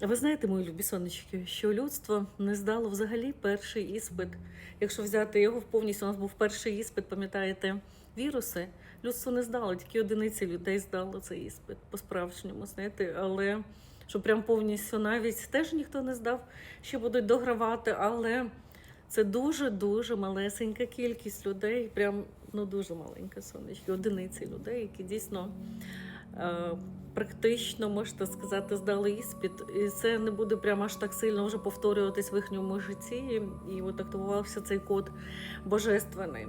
Ви знаєте, мої любі сонечки, що людство не здало взагалі перший іспит. Якщо взяти його повністю, у нас був перший іспит, пам'ятаєте, віруси. Людство не здало, тільки одиниці людей здало цей іспит по-справжньому, знаєте, але що прям повністю навіть теж ніхто не здав, ще будуть догравати, але це дуже-дуже малесенька кількість людей, прям ну дуже маленька сонечки, одиниці людей, які дійсно е, практично, можете сказати, здали іспит. І це не буде прямо аж так сильно вже повторюватись в їхньому житті. І от активувався цей код божественний.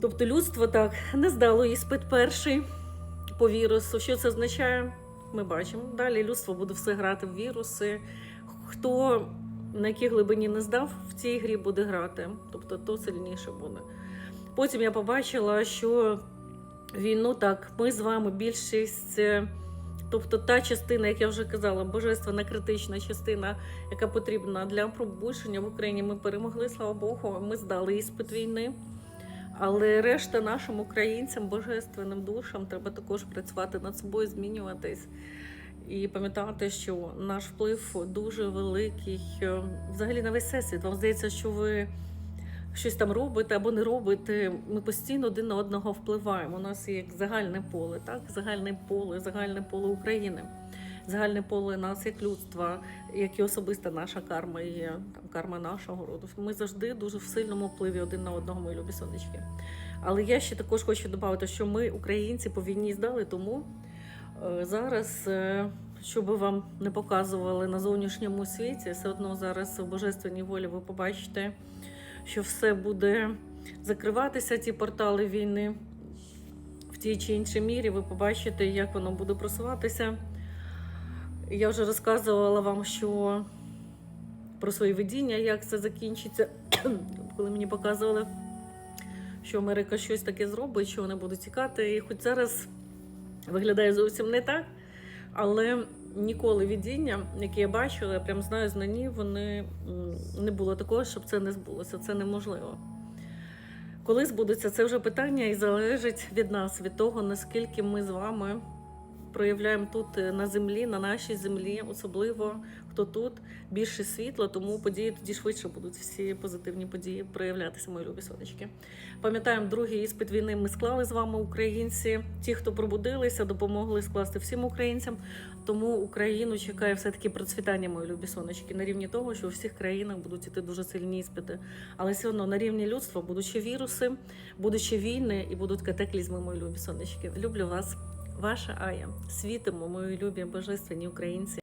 Тобто людство так не здало іспит перший по вірусу. Що це означає? Ми бачимо. Далі людство буде все грати в віруси. Хто на якій глибині не здав, в цій грі буде грати. Тобто то сильніше буде. Потім я побачила, що війну так, ми з вами більшість. е, Тобто та частина, як я вже казала, божественна критична частина, яка потрібна для пробудження в Україні, ми перемогли, слава Богу, ми здали іспит війни. Але решта нашим українцям, божественним душам, треба також працювати над собою, змінюватись і пам'ятати, що наш вплив дуже великий е, взагалі на весь всесвіт. Вам здається, що ви щось там робите або не робите. Ми постійно один на одного впливаємо. У нас є як загальне поле, так? Загальне поле, загальне поле України. Загальне поле нас як людства, як і особиста наша карма є, там карма нашого роду. Ми завжди дуже в сильному впливі один на одного, мої любі сонечки. Але я ще також хочу додати, що ми, українці, по війні здали, тому е, зараз, е, що би вам не показували на зовнішньому світі, все одно зараз в божественній волі ви побачите, що все буде закриватися, ці портали війни в тій чи іншій мірі. Ви побачите, як воно буде просуватися. Я вже розказувала вам, що про свої видіння, як це закінчиться, коли мені показували, що Америка щось таке зробить, що вони будуть тікати. І хоч зараз виглядає зовсім не так, але ніколи видіння, яке я бачила, я прям знаю знані, вони не було такого, щоб це не збулося. Це неможливо. Коли збудеться, це вже питання і залежить від нас, від того, наскільки ми з вами проявляємо тут е, на землі, на нашій землі, особливо хто тут більше світла, тому події тоді швидше будуть всі позитивні події проявлятися, мої любі сонечки. Пам'ятаємо, другий іспит війни ми склали з вами, українці. Ті, хто пробудилися, допомогли скласти всім українцям. Тому Україну чекає все-таки процвітання, мої любі сонечки, на рівні того, що у всіх країнах будуть іти дуже сильні іспити. Але все одно на рівні людства будуть ще віруси, будуть ще війни і будуть катаклізми, мої любі сонечки. Люблю вас. Ваша Ая, світимо, мої любі божественні українці.